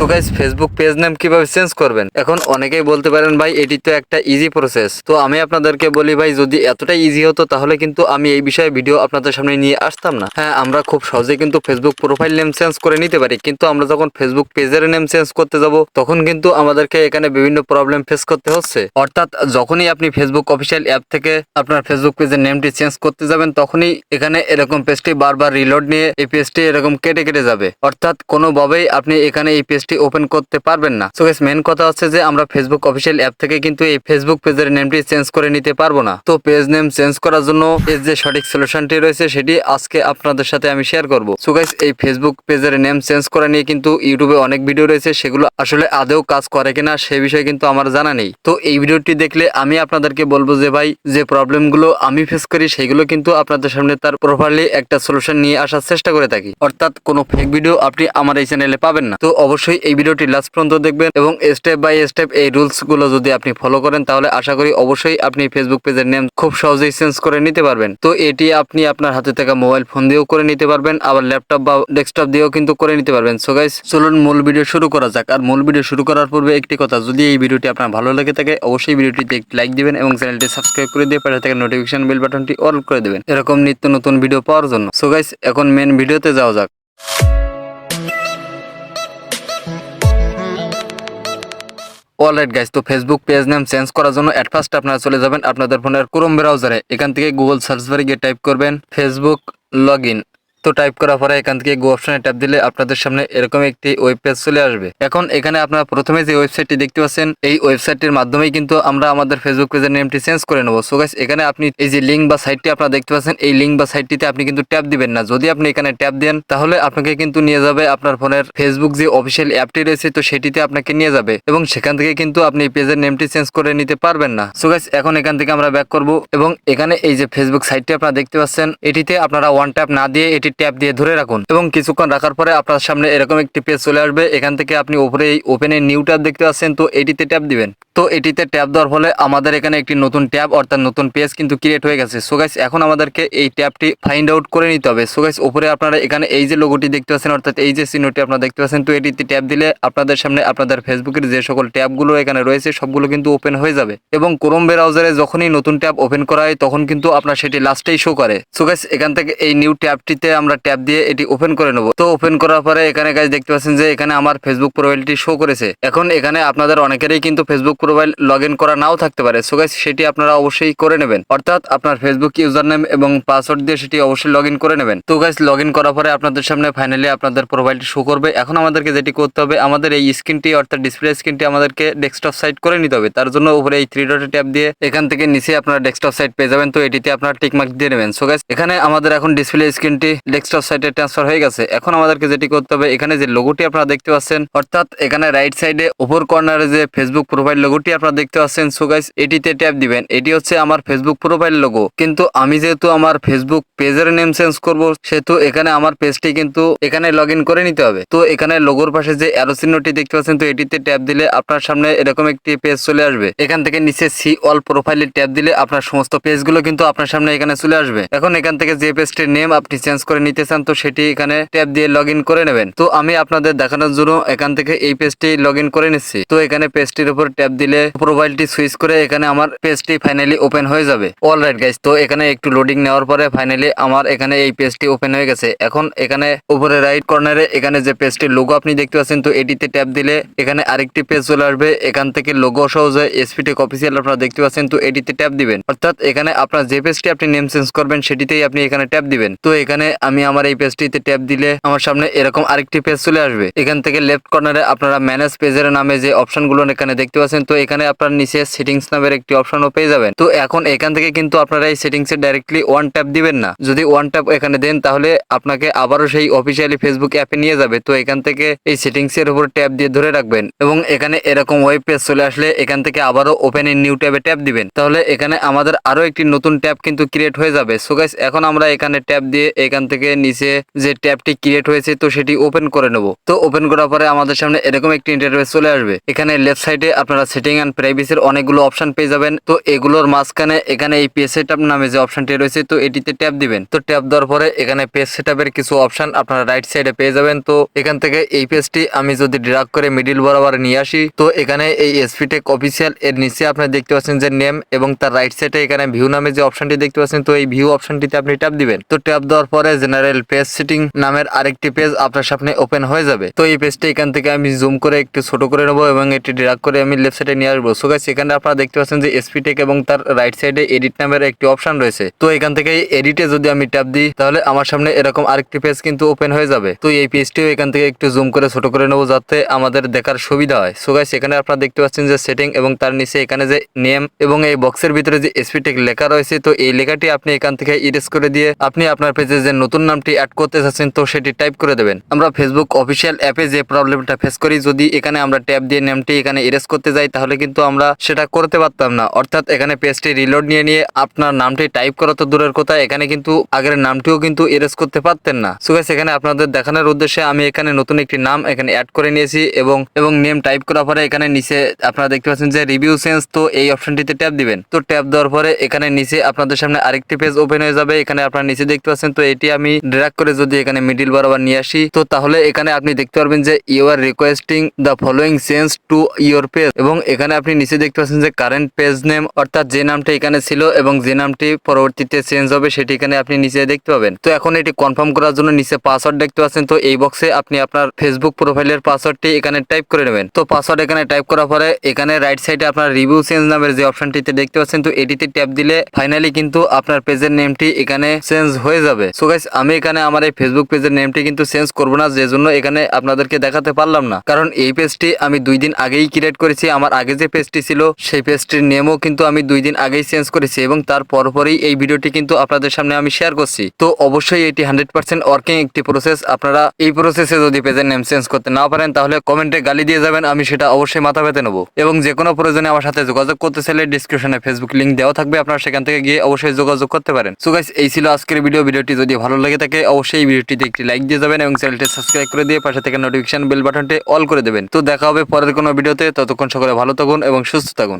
তো guys Facebook page name কীভাবে change করবেন? এখন অনেকেই বলতে পারেন, ভাই, এটি তো একটা ইজি প্রসেস তো আমি আপনাদেরকে বলি, ভাই, যদি এতটা ইজি হতো, তাহলে কিন্তু আমি এই বিষয়ে ভিডিও আপনাদের সামনে নিয়ে আসতাম না। হ্যাঁ আমরা খুব সহজে কিন্তু ফেসবুক প্রোফাইল নেম চেঞ্জ করে নিতে পারি। কিন্তু আমরা যখন ফেসবুক পেজের নেম চেঞ্জ করতে যাব, তখন কিন্তু আমাদেরকে এখানে বিভিন্ন প্রবলেম ফেস করতে হচ্ছে। অর্থাৎ, যখনই আপনি ফেসবুক অফিসিয়াল অ্যাপ থেকে আপনার ফেসবুক পেজের নেমটি চেঞ্জ করতে যাবেন, তখনই এখানে এরকম পেজটি বারবার রিলোড নিয়ে এই পেজটি এরকম কেটে কেটে যাবে। অর্থাৎ, কোনোভাবেই আপনি এখানে এই পেজটি ওপেন করতে পারবেন না। সো গাইস মেন কথা হচ্ছে যে, আমরা ফেসবুক অফিসিয়াল অ্যাপ থেকে কিন্তু এই ফেসবুক পেজের নেমটি চেঞ্জ করে নিতে পারব না। তো পেজ নেম চেঞ্জ করার জন্য এর যে সঠিক সলিউশনটি রয়েছে, সেটি আজকে আপনাদের সাথে আমি শেয়ার করব। সো গাইস এই ফেসবুক পেজের নেম চেঞ্জ করা নিয়ে কিন্তু ইউটিউবে অনেক ভিডিও রয়েছে, সেগুলো আসলে আদেও কাজ করে কিনা, সে বিষয়ে কিন্তু আমার জানা নেই। তো এই ভিডিওটি দেখলে আমি আপনাদেরকে বলব যে, ভাই, যে প্রবলেমগুলো আমি ফেস করি, সেগুলো কিন্তু আপনাদের সামনে তার প্রপারলি একটা সলিউশন নিয়ে আসার চেষ্টা করে থাকি। অর্থাৎ কোনো ফেক ভিডিও আপনি আমার এই চ্যানেলে পাবেন না। তো অবশ্যই এই ভিডিওটি লাস্ট পর্যন্ত দেখবেন এবং স্টেপ বাই স্টেপ এই রুলসগুলো যদি আপনি ফলো করেন, তাহলে আশা করি অবশ্যই আপনি ফেসবুক পেজের নেম খুব সহজেই চেঞ্জ করে নিতে পারবেন। তো এটি আপনি আপনার হাতে থাকা মোবাইল ফোন দিয়েও করে নিতে পারবেন, আবার ল্যাপটপ বা ডেস্কটপ দিয়েও কিন্তু করে নিতে পারবেন। সো গাইস চলুন মূল ভিডিও শুরু করা যাক। আর মূল ভিডিও শুরু করার পূর্বে একটি কথা, যদি এই ভিডিওটি আপনার ভালো লেগে থাকে, অবশ্যই ভিডিওটিতে একটি লাইক দিবেন এবং চ্যানেলটি সাবস্ক্রাইব করে দিয়ে পাশে থেকে নোটিফিকেশন বেল বাটনটি অল করে দেবেন। এরকম নিত্য নতুন ভিডিও পাওয়ার জন্য। সো গাইস এখন মেন ভিডিওতে যাওয়া যাক। অলরাইট গাইস তো ফেসবুক পেজ নেম চেঞ্জ করার জন্য অ্যাট ফার্স্ট আপনারা চলে যাবেন আপনাদের ফোনের ক্রোম ব্রাউজারে এখান থেকে গুগল সার্চ বারে গিয়ে টাইপ করবেন ফেসবুক লগ তো টাইপ করার পরে এখান থেকে গো অপশনে ট্যাপ দিলে আপনাদের সামনে এরকম একটি ওয়েব পেজ চলে আসবে। এখন এখানে আপনারা প্রথমে যে ওয়েবসাইটটি দেখতে পাচ্ছেন, এই ওয়েবসাইটটির মাধ্যমেই কিন্তু আমরা আমাদের ফেসবুক পেজের নেমটি চেঞ্জ করে নেব। সো গাইস এখানে আপনি এই যে লিঙ্ক বা সাইটটি আপনারা দেখতে পাচ্ছেন, এই লিঙ্ক বা সাইটটিতে আপনি কিন্তু ট্যাপ দিবেন না। যদি আপনি এখানে ট্যাপ দেন, তাহলে আপনাকে কিন্তু নিয়ে যাবে আপনার ফোনের ফেসবুক যে অফিসিয়াল অ্যাপটি রয়েছে, তো সেটিতে আপনাকে নিয়ে যাবে। এবং সেখান থেকে কিন্তু আপনি পেজের নেমটি চেঞ্জ করে নিতে পারবেন না। সো গাইস এখন এখান থেকে আমরা ব্যাক করব। এবং এখানে এই যে ফেসবুক সাইটটি আপনারা দেখতে পাচ্ছেন, এটিতে আপনারা ওয়ান ট্যাপ না দিয়ে এটি ট্যাপ দিয়ে ধরে রাখুন এবং কিছুক্ষণ রাখার পরে আপনার সামনে এরকম একটি পেজ চলে আসবে। এখান থেকে আপনি উপরে এই ওপেনের নিউ ট্যাব দেখতে পাচ্ছেন, তো এটিতে ট্যাপ দিবেন। তো এটিতে ট্যাপ দেওয়ার ফলে আমাদের এখানে একটি নতুন ট্যাব অর্থাৎ নতুন পেজ কিন্তু ক্রিয়েট হয়ে গেছে। সো গাইস এখন আমাদেরকে এই ট্যাবটি ফাইন্ড আউট করে নিতে হবে। সো গাইস উপরে আপনারা এখানে এই যে লোগোটি দেখতে পাচ্ছেন, অর্থাৎ এই যে চিহ্নটি আপনারা দেখতে পাচ্ছেন, তো এটিতে ট্যাপ দিলে আপনাদের সামনে আপনাদের ফেসবুকের যে সকল ট্যাবগুলো এখানে রয়েছে, সবগুলো কিন্তু ওপেন হয়ে যাবে। এবং ক্রোম ব্রাউজারে যখনই নতুন ট্যাব ওপেন করা হয়, তখন কিন্তু আপনার সেটি লাস্টেই শো করে। সো গাইস এখান থেকে এই নিউ ট্যাবটিতে আমরা ট্যাব দিয়ে এটি ওপেন করে নেব। তো ওপেন করার পরে এখানে গাইস দেখতে পাচ্ছেন যে এখানে আমার ফেসবুক প্রোফাইলটি শো করেছে। এখন এখানে আপনাদের অনেকেরই কিন্তু ফেসবুক প্রোফাইল লগ করা নাও থাকতে পারে। সো গাইস সেটি আপনারা অবশ্যই করে নেবেন। অর্থাৎ আপনার ফেসবুক ইউজার নেম এবং পাসওয়ার্ড দিয়ে সেটি অবশ্যই লগ করে নেবেন। তো গাইস লগ করার পরে আপনাদের সামনে ফাইনালি আপনাদের প্রোফাইলটি শো করবে। এখন আমাদেরকে যেটি করতে হবে, আমাদের এই স্ক্রিনটি অর্থাৎ ডিসপ্লে স্ক্রিনটি আমাদেরকে ডেস্কটপ সাইট করে নিতে হবে। তার জন্য উপরে এই থ্রি ডটে ট্যাপ দিয়ে এখান থেকে নিচে আপনারা ডেস্কটপ সাইট পেয়ে যাবেন। তো এটিতে আপনারা টিক মার্ক দিয়ে নেবেন। সো গাইস এখানে আমাদের এখন ডিসপ্লে স্ক্রিনটি ডেস্কটপ সাইটে ট্রান্সফার হয়ে গেছে। এখন আমাদেরকে যেটি করতে হবে, এখানে যে লোগোটি আপনারা দেখতে পাচ্ছেন, অর্থাৎ এখানে রাইট সাইডে উপর কর্নারে যে ফেসবুক প্রোফাইল লোগোটি আপনারা দেখতে পাচ্ছেন সো গাইস এটিতে ট্যাপ দিবেন। এটি হচ্ছে আমার ফেসবুক প্রোফাইল লোগো কিন্তু আমি যেহেতু আমার ফেসবুক পেজের নেম চেঞ্জ করব, সেহেতু এখানে আমার পেজটি কিন্তু এখানে লগ করে নিতে হবে। তো এখানে লোগোর পাশে যে অ্যারো চিহ্নটি দেখতে পাচ্ছেন, তো এটিতে ট্যাপ দিলে আপনার সামনে এরকম একটি পেজ চলে আসবে। এখান থেকে নিচে সি অল প্রোফাইলে ট্যাপ দিলে আপনার সমস্ত পেজগুলো কিন্তু আপনার সামনে এখানে চলে আসবে। এখন এখান থেকে যে পেজটির নেম আপনি চেঞ্জ করে নিতে চান, তো সেটি এখানে ট্যাপ দিয়ে লগ করে নেবেন। তো আমি আপনাদের দেখানোর জন্য এখান থেকে এই পেজটি লগ করে নিচ্ছি। তো এখানে পেজটির উপর ট্যাপ দিলে প্রোফাইলটি সুইচ করে এখানে আমার পেজটি ফাইনালি ওপেন হয়ে যাবে। অল রাইট গাইস তো এখানে একটু লোডিং নেওয়ার পরে ফাইনালি আমার এখানে এই পেজটি ওপেন হয়ে গেছে। এখন এখানে উপরে রাইট কর্নারে এখানে যে পেজটির লোগো আপনি দেখতে পাচ্ছেন, তো এটিতে ট্যাপ দিলে এখানে আরেকটি পেজ চলে আসবে। এখান থেকে লোগো সহ যে এসপিটেক অফিসিয়াল আপনারা দেখতে পাচ্ছেন, তো এটিতে ট্যাপ দিবেন। অর্থাৎ এখানে আপনার যে পেজটি আপনি নেম চেঞ্জ করবেন, সেটিতেই আপনি এখানে ট্যাপ দিবেন। তো এখানে আমি আমার এই পেজটিতে ট্যাপ দিলে আমার সামনে এরকম আরেকটি পেজ চলে আসবে। এখান থেকে লেফট কর্নারে আপনারা ম্যানেজ পেজের নামে যে অপশনগুলো এখানে দেখতে পাচ্ছেন, তো এখানে আপনার নিচে সেটিংস নামের একটি অপশনও পেয়ে যাবেন। তো এখন এখান থেকে কিন্তু আপনারা এই সেটিংসে ডাইরেক্টলি ওয়ান ট্যাপ দিবেন না। যদি ওয়ান ট্যাপ এখানে দেন, তাহলে আপনাকে আবারও সেই অফিসিয়ালি ফেসবুক অ্যাপে নিয়ে যাবে। তো এখান থেকে এই সেটিংস এর উপর ট্যাপ দিয়ে ধরে রাখবেন এবং এখানে এরকম ওয়েব পেজ চলে আসলে এখান থেকে আবারও ওপেন ইন নিউ ট্যাবে ট্যাপ দিবেন। তাহলে এখানে আমাদের আরও একটি নতুন ট্যাব কিন্তু ক্রিয়েট হয়ে যাবে। সো গাইস এখন আমরা এখানে ট্যাপ দিয়ে এখান থেকে থেকে নিচে যে ট্যাবটি ক্রিয়েট হয়েছে, তো সেটি ওপেন করে নেব। তো ওপেন করার পরে আমাদের সামনে এরকম একটি ইন্টারফেস চলে আসবে। এখানে লেফট সাইডে আপনারা সেটিং অ্যান্ড প্রাইভেসির অনেকগুলো অপশন পেয়ে যাবেন। তো এগুলোর মাঝখানে এখানে এই পেজ সেটআপ নামে যে অপশনটি রয়েছে, তো এটিতে ট্যাপ দিবেন। তো ট্যাপ দেওয়ার পরে এখানে পেজ সেটআপের কিছু অপশন আপনারা রাইট সাইডে পেয়ে যাবেন। তো এখান থেকে এই পেজটি আমি যদি ড্রাগ করে মিডিল বরাবর নিয়ে আসি, তো এখানে এই এসপিটেক অফিসিয়াল এর নিচে আপনারা দেখতে পাচ্ছেন যে নেম এবং তার রাইট সাইডে এখানে ভিউ নামে যে অপশনটি দেখতে পাচ্ছেন, তো এই ভিউ অপশনটিতে আপনি ট্যাপ দিবেন। তো ট্যাপ দেওয়ার পরে জেনারেল পেজ সেটিং নামের আরেকটি পেজ আপনার সামনে ওপেন হয়ে যাবে। তো এই পেজটি এখান থেকে আমি জুম করে একটু ছোট করে নেব এবং এটি ড্রাগ করে আমি লেফট সাইডে নিয়ে আসব। সো গাইস এখানে আপনারা দেখতে পাচ্ছেন যে এসপিটেক এবং তার রাইট সাইডে এডিট নামের একটি অপশন রয়েছে। তো এখান থেকে এডিটে যদি আমি ট্যাপ দিই, তাহলে আমার সামনে এরকম আরেকটি পেজ কিন্তু ওপেন হয়ে যাবে। তো এই পেজটিও এখান থেকে একটু জুম করে ছোট করে নেব যাতে আমাদের দেখার সুবিধা হয়। সো গাইস এখানে আপনারা দেখতে পাচ্ছেন যে সেটিং এবং তার নিচে এখানে যে নেম এবং এই বক্সের ভিতরে যে এসপিটেক লেখা রয়েছে, তো এই লেখাটি আপনি এখান থেকে ইরেজ করে দিয়ে আপনি আপনার পেজে যে নতুন নামটি অ্যাড করতে চাচ্ছেন, তো সেটি টাইপ করে দেবেন। আমরা ফেসবুক অফিসিয়াল অ্যাপে যে প্রবলেমটা ফেস করি, যদি এখানে আমরা ট্যাব দিয়ে নামটি এখানে ইরেজ করতে যাই, তাহলে কিন্তু আমরা সেটা করতে পারতাম না। অর্থাৎ এখানে পেজটি রিলোড নিয়ে নিয়ে আপনার নামটি টাইপ করা তো দূরের কথা, এখানে কিন্তু আগের নামটিও কিন্তু ইরেজ করতে পারতেন না। সো গাইস এখানে আপনাদের দেখানোর উদ্দেশ্যে আমি এখানে নতুন একটি নাম এখানে অ্যাড করে নিয়েছি এবং এবং নেম টাইপ করার পরে এখানে নিচে আপনারা দেখতে পাচ্ছেন যে রিভিউ সেন্স তো এই অপশনটিতে ট্যাপ দিবেন। তো ট্যাপ দেওয়ার পরে এখানে নিচে আপনাদের সামনে আরেকটি পেজ ওপেন হয়ে যাবে। এখানে আপনারা নিচে দেখতে পাচ্ছেন, তো এটি আমি ড্র্যাগ করে যদি এখানে মিডিল বরাবর নিয়ে আসি, তো তাহলে এখানে আপনি দেখতে পারবেন যে you are requesting the following sense to your page এবং এখানে আপনি নিচে দেখতে পাচ্ছেন যে কারেন্ট পেজ নেম অর্থাৎ যে নামটা এখানে ছিল এবং যে নামটি পরবর্তীতে চেঞ্জ হবে সেটি এখানে আপনি নিচে দেখতে পাবেন। তো এখন এটি কনফার্ম করার জন্য নিচে পাসওয়ার্ড দেখতে পাচ্ছেন, তো এই বক্সে আপনি আপনার ফেসবুক প্রোফাইলের পাসওয়ার্ডটি এখানে টাইপ করে নেবেন। তো পাসওয়ার্ড এখানে টাইপ করার পরে এখানে রাইট সাইডে আপনার রিভিউ চেঞ্জ নামের যে অপশনটিতে দেখতে পাচ্ছেন, তো এটিতে ট্যাপ দিলে ফাইনালি কিন্তু আপনার পেজের নেমটি এখানে চেঞ্জ হয়ে যাবে। সো গাইস আমি এখানে আমার এই ফেসবুক পেজের নেমটি কিন্তু চেঞ্জ করব না যে জন্য এখানে আপনাদেরকে দেখাতে পারলাম না। কারণ এই পেজটি আমি দুই দিন আগেই ক্রিয়েট করেছি, আমার আগে যে পেজটি ছিল, সেই পেজটির নেমও কিন্তু আমি দুই দিন আগেই চেঞ্জ করেছি এবং তার পরপরই এই ভিডিওটি কিন্তু আপনাদের সামনে আমি শেয়ার করছি। তো অবশ্যই এটি হান্ড্রেড পার্সেন্ট ওয়ার্কিং একটি প্রসেস আপনারা এই প্রসেসে যদি পেজের নেম চেঞ্জ করতে না পারেন, তাহলে কমেন্টে গালি দিয়ে যাবেন, আমি সেটা অবশ্যই মাথা পেতে নেব। এবং যে কোনো প্রয়োজনে আমার সাথে যোগাযোগ করতে চাইলে ডিসক্রিপশনে ফেসবুক লিঙ্ক দেওয়া থাকবে, আপনারা সেখান থেকে গিয়ে অবশ্যই যোগাযোগ করতে পারেন। সো গাইস এই ছিল আজকের ভিডিও ভিডিওটি যদি ভালো লাগে থাকে অবশ্যই ভিডিওটিতে একটি লাইক দিয়ে যাবেন এবং চ্যানেলটি সাবস্ক্রাইব করে দিয়ে পাশে থেকে নোটিফিকেশন বেল বাটনটি অল করে দেবেন। তো দেখা হবে পরের কোনো ভিডিওতে। ততক্ষণ সকলে ভালো থাকুন এবং সুস্থ থাকুন।